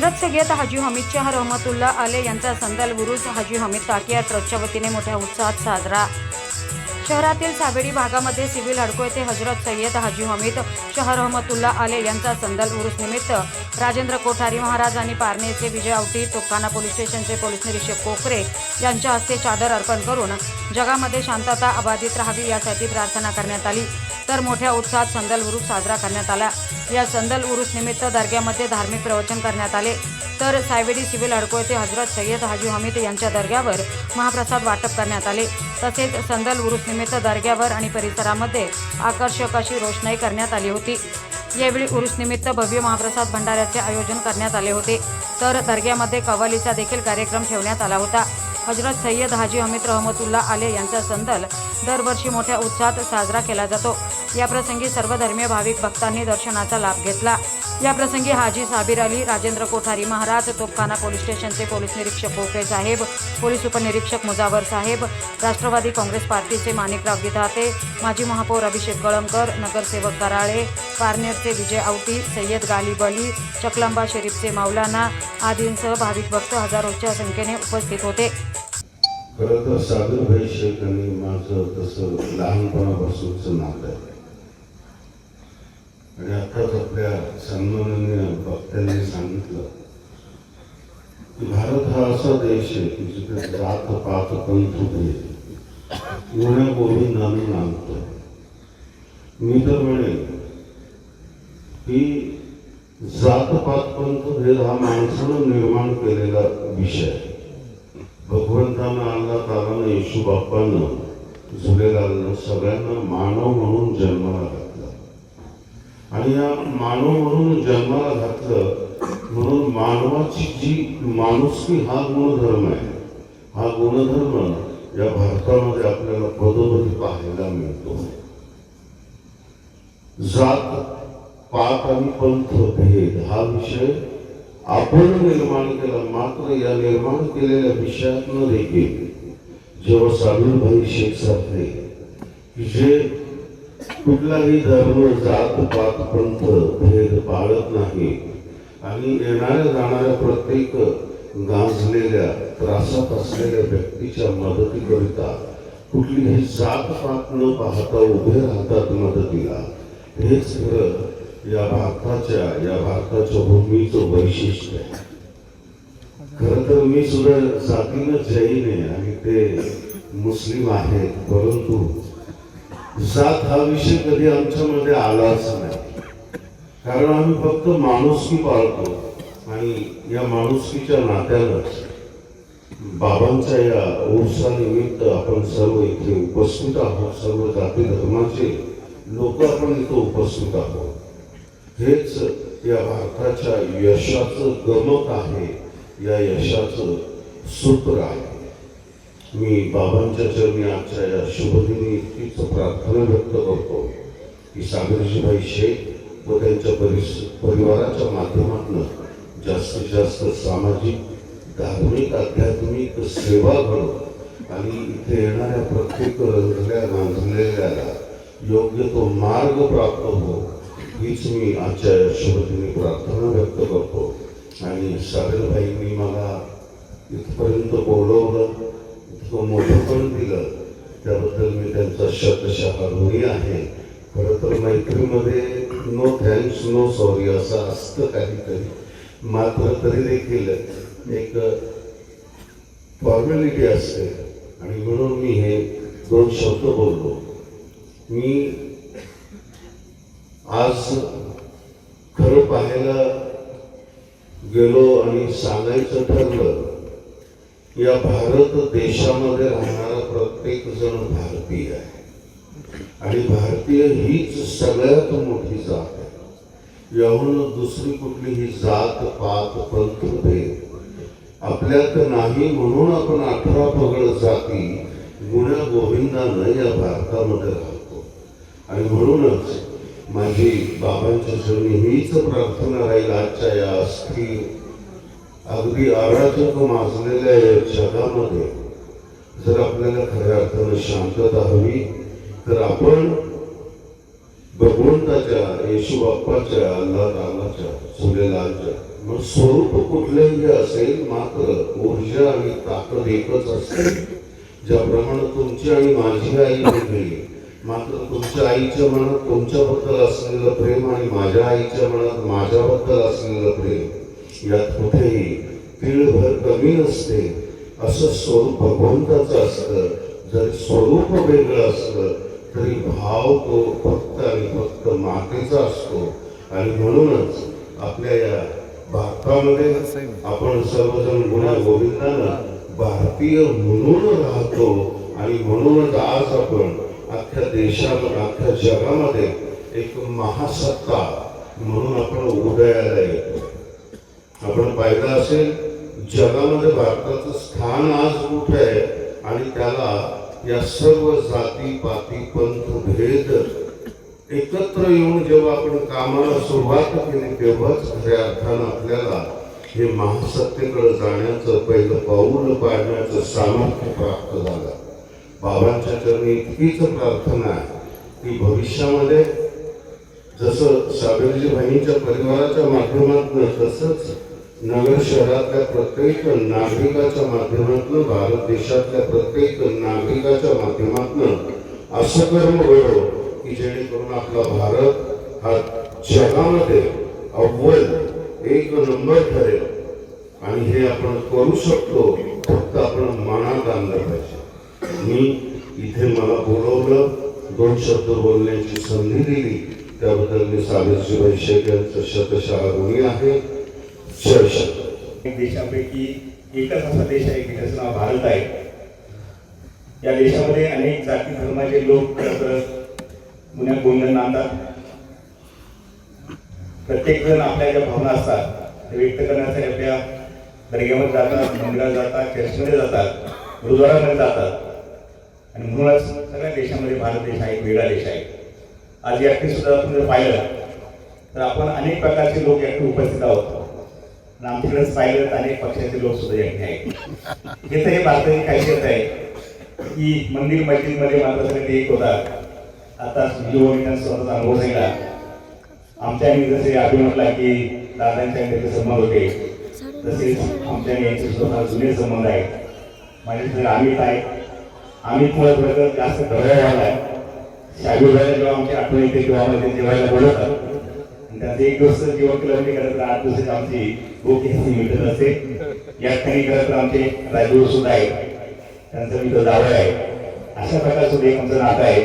हजरत सय्यद हाजी हमीद शाह रहमतुल्ला आले यांचा संदल बुरुज हाजी हमीद ताकिया ट्रस्टच्या वतीने मोठ्या उत्साहात साजरा। शहरातील सावेडी भागामध्ये सिव्हिल हडको येथे हजरत सय्यद हाजी हमीद शाह रहमतुल्ला आले यांचा संदल उरुस निमित्त राजेंद्र कोठारी महाराज आणि पारनेरचे विजय आवटी तोफखाना पोलीस स्टेशनचे पोलीस निरीक्षक कोकरे यांच्या हस्ते चादर अर्पण करून जगामध्ये शांतता अबाधित राहावी यासाठी प्रार्थना करण्यात आली. तर मोठ्या उत्साहात संदल उरूस साजरा करण्यात आला. या संदल उरुस निमित्त दर्ग्यामध्ये धार्मिक प्रवचन करण्यात आले. तर सायवेडी सिव्हिल अडको येथे हजरत सय्यद हाजी हमीद यांच्या दर्ग्यावर महाप्रसाद वाटप करण्यात आले. तसेच संदल उरुस निमित्त दर्ग्यावर आणि परिसरामध्ये आकर्षक अशी रोषणाई करण्यात आली होती. यावेळी उरूस निमित्त भव्य महाप्रसाद भंडाऱ्याचे आयोजन करण्यात आले होते. तर दर्ग्यामध्ये कव्वालीचा देखील कार्यक्रम ठेवण्यात आला होता. हजरत सय्यद हाजी हमीद रहमतुल्ला आले यांचा संदल दरवर्षी मोठ्या उत्साहात साजरा केला जातो. याप्रसंगी सर्व धर्मीय भाविक भक्तांनी दर्शनाचा लाभ घेतला. याप्रसंगी हाजी साबीर अली राजेंद्र कोठारी महाराज तोफखाना पोलीस स्टेशनचे पोलीस निरीक्षक बोके साहेब पोलीस उपनिरीक्षक मुजावर साहेब राष्ट्रवादी काँग्रेस पार्टीचे माणिकराव गिधाते माजी महापौर अभिषेक कळमकर नगरसेवक कराळे पारनेरचे विजय आवटी सय्यद गालिब अली चकलंबा शरीफचे मौलाना आदींसह भाविक भक्त हजारोच्या संख्येने उपस्थित होते. खरं तर सागर भाई शेख आणि माझं तसं लहानपणापासूनचं नातं आहे. आणि आताच आपल्या सन्माननीय वक्त्यांनी सांगितलं की भारत हा असा देश आहे की जिथे जात पात पंथ भेद गुण्या गोविंदाने मी तर म्हणेन की जात पात पंथ भेद हा माणसानं निर्माण केलेला विषय आहे भगवंतानं अल्ला तालानं येशू बाप्पानं झुलेलालनं सगळ्यांना मानव म्हणून जन्माला घातलं आणि या मानव म्हणून जन्माला घातलं म्हणून मानवाची जी माणुसकी हा गुणधर्म आहे. हा गुणधर्म या भारतामध्ये आपल्याला पदोपदी पाहायला मिळतो. जात पात आणि पंथ भेद हा विषय आपण निर्माण केला मात्र या निर्माण केलेल्या विषयातनं देखील. जेव्हा साबिरभाई शेख सारखे की जे कुठलाही धर्म जात पात पंथ भेद पाळत नाही. आणि येणाऱ्या जाणाऱ्या प्रत्येक गांजलेल्या त्रासात असलेल्या व्यक्तीच्या मदतीकरिता कुठलीही जात पात न पाहता उभे राहतात मदतीला. हेच खरं या भारताच्या या भारताच्या भूमीचं वैशिष्ट्य आहे. खर तर मी सुद्धा जातीनं जैन आहे आणि ते मुस्लिम आहेत परंतु जात हा विषय कधी आमच्यामध्ये आलाच नाही. कारण आम्ही फक्त माणुसकी पाळतो आणि या माणुसकीच्या नात्यानं बाबांच्या या उत्सानिमित्त आपण सर्व इथे उपस्थित आहोत. सर्व जाती धर्माचे लोक आपण इथे उपस्थित आहोत. हेच या भारताच्या यशाचं गमक आहे. या यशाचं सूत्र आहे. मी बाबांच्या चरणी आजच्या या शुभदिनी इतकीच प्रार्थना व्यक्त करतो की सागरजीभाई शेख व त्यांच्या परिस परिवाराच्या माध्यमातून जास्तीत जास्त सामाजिक धार्मिक आध्यात्मिक सेवा घडो आणि इथे येणाऱ्या प्रत्येक रंगल्या नांदलेल्याला योग्य तो मार्ग प्राप्त हो हीच मी आजच्या या शुभदिनी प्रार्थना व्यक्त करतो. आणि सागरभाईंनी मला इथपर्यंत बोलवलं. इतकं मोठं पण दिलं. त्याबद्दल मी त्यांचा शब्दशः ऋणी आहे. खरं तर मैत्रीमध्ये नो थँक्स नो सॉरी असं असतं काहीतरी. मात्र तरी देखील एक फॉर्मॅलिटी असते. आणि म्हणून मी हे दोन शब्द बोललो. मी आज खरं पाहायला गेलो आणि सांगायचं ठरलं या भारत देशामध्ये राहणारा प्रत्येक जण भारतीय आहे. आणि भारतीय हीच सगळ्यात मोठी जात आहे. याहून दुसरी कुठलीही जात पात पंथ भेद आपल्यात नाही म्हणून आपण अठरा पगड जाती गुण्या गोविंदानं या भारतामध्ये राहतो. आणि म्हणूनच माझी बाबांच्या चरणी हीच प्रार्थना राहील आजच्या या अस्थिर अगदी अराजक माजलेल्या या जगामध्ये जर आपल्याला खऱ्या अर्थानं शांतता हवी तर आपण भगवंताच्या येशू बाप्पाच्या अल्ला रामाच्या झुलेलालच्या मग स्वरूप कुठलंही असेल मात्र ऊर्जा आणि ताकद एकच असते. ज्याप्रमाणे तुमची आणि माझी आई वेगळी मात्र तुमच्या आईच्या मनात तुमच्याबद्दल असलेलं प्रेम आणि माझ्या आईच्या मनात माझ्याबद्दल असलेलं प्रेम यात कुठेही तीळभर कमी नसते असं स्वरूप भगवंताचं असतं. जरी स्वरूप वेगळं असलं तरी भाव तो फक्त आणि फक्त मातेचा असतो. आणि म्हणूनच आपल्या या भारतामध्ये आपण सर्वजण गुन्हा गोविंदानं भारतीय म्हणून राहतो. आणि म्हणूनच आज आपण अख्ख्या देशामध्ये अख्ख्या जगामध्ये एक महासत्ता म्हणून आपण उदयाला येतो. आपण पाहिलं असेल जगामध्ये भारताचं स्थान आज कुठे आहे आणि त्याला या सर्व जाती पाती पंथ भेद एकत्र येऊन जेव्हा आपण कामाला सुरुवात केली तेव्हाच खऱ्या अर्थानं आपल्याला हे महासत्तेकडे जाण्याचं पहिलं पाऊल पाडण्याचं सामर्थ्य प्राप्त झालं. बाबांच्या चरणी इतकीच प्रार्थना आहे की भविष्यामध्ये जसं साबेरजी बहिणीच्या परिवाराच्या माध्यमातून तसंच नगर शहरातल्या प्रत्येक नागरिकाच्या माध्यमातून भारत देशातल्या प्रत्येक नागरिकाच्या माध्यमातून असं कर्म घडव की जेणेकरून आपला भारत हा जगामध्ये अव्वल एक नंबर ठरेल. आणि हे आपण करू शकतो फक्त आपण मनात आणलं पाहिजे. मी इथे मला बोलवलं दोन शब्द बोलण्याची संधी दिली. त्याबद्दल मी सावित्रीबाई शेख यांचं शतशहा ऋणी आहे. जय देशापैकी एकच असा देश आहे की त्याचं नाव भारत आहे. या देशामध्ये अनेक जाती धर्माचे लोक खरं गुन्ह्या गोंधळ नांदतात. प्रत्येक जण आपल्या ज्या भावना असतात ते व्यक्त करण्यासाठी आपल्या दर्ग्यामध्ये जातात मंदिरात जातात चर्चमध्ये जातात गुरुद्वारामध्ये जातात. आणि म्हणूनच सगळ्या देशामध्ये भारत देश हा एक वेगळा देश आहे. आज या सुद्धा आपण जर पाहिलं तर आपण अनेक प्रकारचे लोक याकडे उपस्थित आहोत. आणि पाहिलं अनेक पक्षाचे लोक सुद्धा या ठिकाणी आहेत. हे तर हे भारताची खासियत आहे की मंदिर मस्जिदमध्ये मात्र सगळे ते एक होतात. आता युवकांनी स्वतःचा अनुभव सांगितला. आमच्या जसे अभि म्हटला की दादांच्या त्याचे संबंध होते. तसेच आमच्या यांचे स्वतः जुने संबंध आहेत. माझे जर अमित आहे. अमित मुळे थोडं जास्त ढवळ्या झाला आहे. शाहू भाईला जेव्हा आमची आठवण येते तेव्हा आम्हाला ते जेवायला बोलवतात आणि एक दिवस जेवण केलं करत आठ दिवसाची आमची बुक मिळत असते या ठिकाणी करत आमचे राजूर सुद्धा आहे त्यांचा मी तो जावळ आहे. अशा प्रकारचं एक आमचं नातं आहे.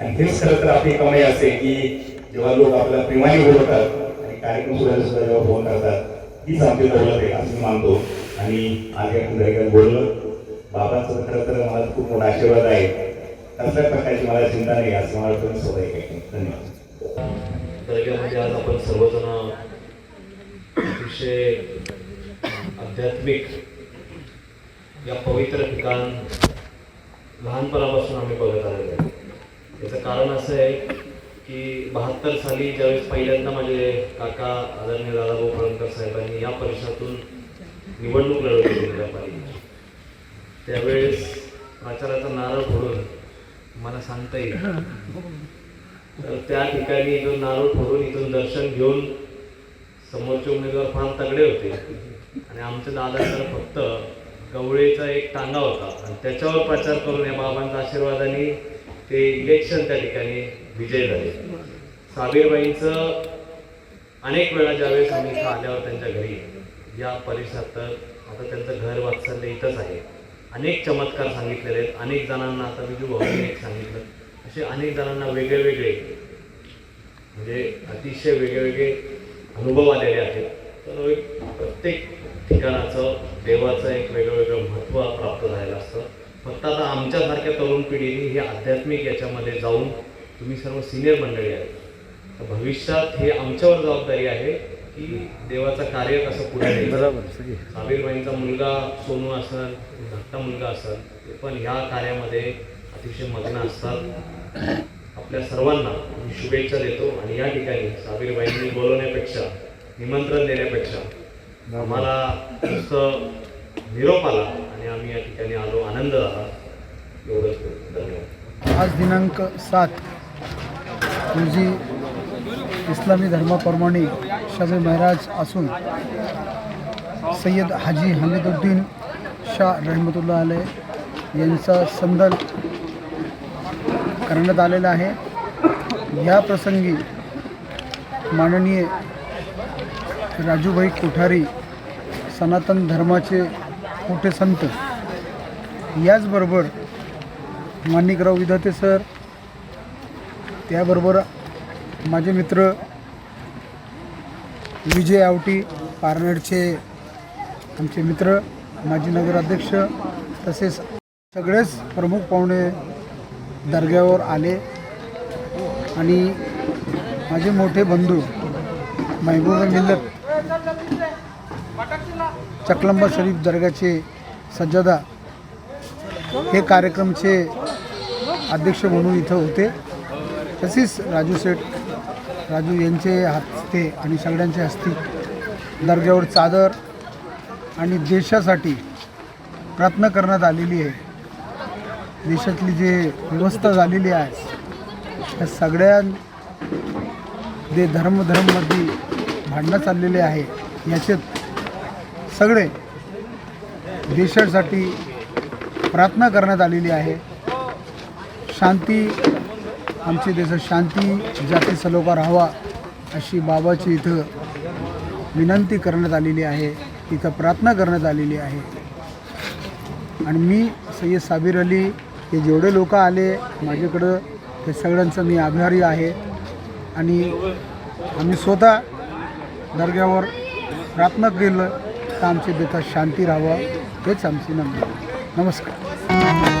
आणि हेच खरं तर आपली कमाई असते की जेव्हा लोक आपल्याला प्रेमाने बोलवतात आणि कार्यक्रम सुद्धा सुद्धा जेव्हा फोन करतात हीच आमची दौलत आहे असं मी मानतो. आणि आज या ठिकाणी बोललं. बाबांचं खरं तर मला खूप मोठा आशीर्वाद आहे. कसल्या प्रकारची मला चिंता नाही असं मला तुम्ही स्वतः धन्यवाद. दर्ग्यामध्ये आज आपण सर्वजण अतिशय आध्यात्मिक या पवित्र ठिकाण लहानपणापासून आम्ही बघत आलेलो आहे. याचं कारण असं आहे की बहात्तर साली ज्यावेळेस पहिल्यांदा माझे काका आदरणीय दादाभाऊ फळंकर साहेबांनी या परिसरातून निवडणूक लढवली पाहिजे त्यावेळेस प्रचाराचा नारळ फोडून मला सांगता येईल त्या ठिकाणी इथून नारळ फोडून इथून दर्शन घेऊन समोरचे उमेदवार फार तगडे होते. आणि आमच्या तर फक्त गवळेचा एक टांगा होता. आणि त्याच्यावर प्रचार करून या बाबांच्या आशीर्वादाने ते इलेक्शन त्या ठिकाणी विजय झाले. साबीरबाईंचं अनेक वेळा ज्यावेळेस आम्ही इथं आल्यावर त्यांच्या घरी या परिसरात तर आता त्यांचं घर वात्सल्य इथंच आहे. अनेक चमत्कार सांगितलेले आहेत. अनेक जणांना आता विजू भाऊने एक सांगितलं. असे अनेक जणांना वेगळे वेगळे म्हणजे अतिशय वेगळे वेगळे अनुभव आलेले आहेत. तर एक प्रत्येक ठिकाणाचं देवाचं एक वेगळं वेगळं महत्त्व प्राप्त झालेलं असतं. फक्त आता आमच्यासारख्या तरुण पिढीने हे आध्यात्मिक याच्यामध्ये जाऊन तुम्ही सर्व सिनियर मंडळी आहेत. तर भविष्यात हे आमच्यावर जबाबदारी आहे की देवाचं कार्य कसं पुढे बरोबर साबीरबाईंचा मुलगा सोनू असेल धाकटा मुलगा असेल ते पण ह्या कार्यामध्ये अतिशय मग्न असतात. आपल्या सर्वांना मी शुभेच्छा देतो आणि या ठिकाणी साबीरबाईंनी बोलवण्यापेक्षा निमंत्रण देण्यापेक्षा आम्हाला नुसतं निरोप आला आणि आम्ही या ठिकाणी आलो आनंद झाला एवढंच धन्यवाद. आज दिनांक सात रोजी इस्लामी धर्माप्रमाणे शाजी महाराज असून सय्यद हाजी हमीदुद्दीन शाह रहमतुल्ला आले यांचा संदर्भ करण्यात आलेला आहे. या प्रसंगी माननीय राजूभाई कोठारी सनातन धर्माचे मोठे संत. याचबरोबर माणिकराव विधाते सर त्याबरोबर माझे मित्र विजय आवटी पारनेरचे आमचे मित्र माजी नगराध्यक्ष तसेच सगळेच प्रमुख पाहुणे दर्ग्यावर आले. आणि माझे मोठे बंधू महबूब मिल्लत चकलंबा शरीफ दर्ग्याचे सज्जदा हे कार्यक्रमचे अध्यक्ष म्हणून इथं होते. तसेच राजू शेठ राजू यांचे हस्ते आणि सगळ्यांच्या हस्ते दर्ग्यावर चादर आणि देशासाठी प्रार्थना करण्यात आलेली आहे. देशातली जे व्यवस्था झालेली आहे त्या सगळ्या जे धर्म धर्ममध्ये भांडणं चाललेले आहे याच्यात सगळे देशासाठी प्रार्थना करण्यात आलेली आहे. शांती आमच्या देशात शांती जाती सलोखा राहावा अशी बाबाची इथं विनंती करण्यात आलेली आहे इथं प्रार्थना करण्यात आलेली आहे. आणि मी सय्यद साबीर अली हे जेवढे लोक आले माझ्याकडं हे सगळ्यांचं मी आभारी आहे. आणि आम्ही स्वतः दर्ग्यावर प्रार्थना केलं तर आमच्या देतात शांती राहावं हेच आमची नम्र नमस्कार.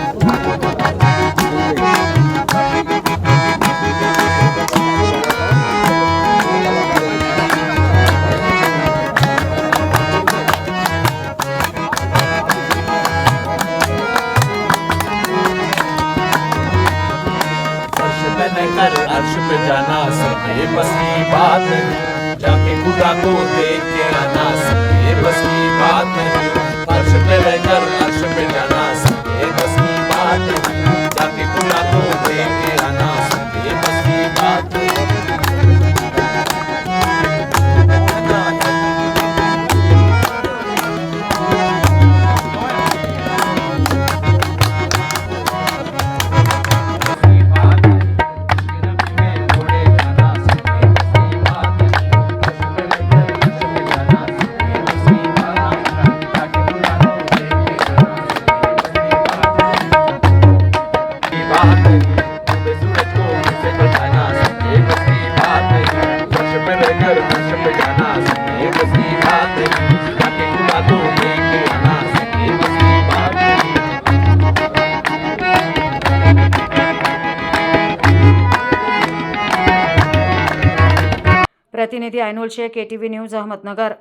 अर्श पे जाना सबके बस की बात नहीं। जाके खुदा को देख के आना सबके बस की बात नहीं। अर्श पे रहकर अर्श पे जाना सबके बस की बात नहीं। जाके खुदा को देख के प्रतिनिधी Ainol Shaikh T V news Ahmednagar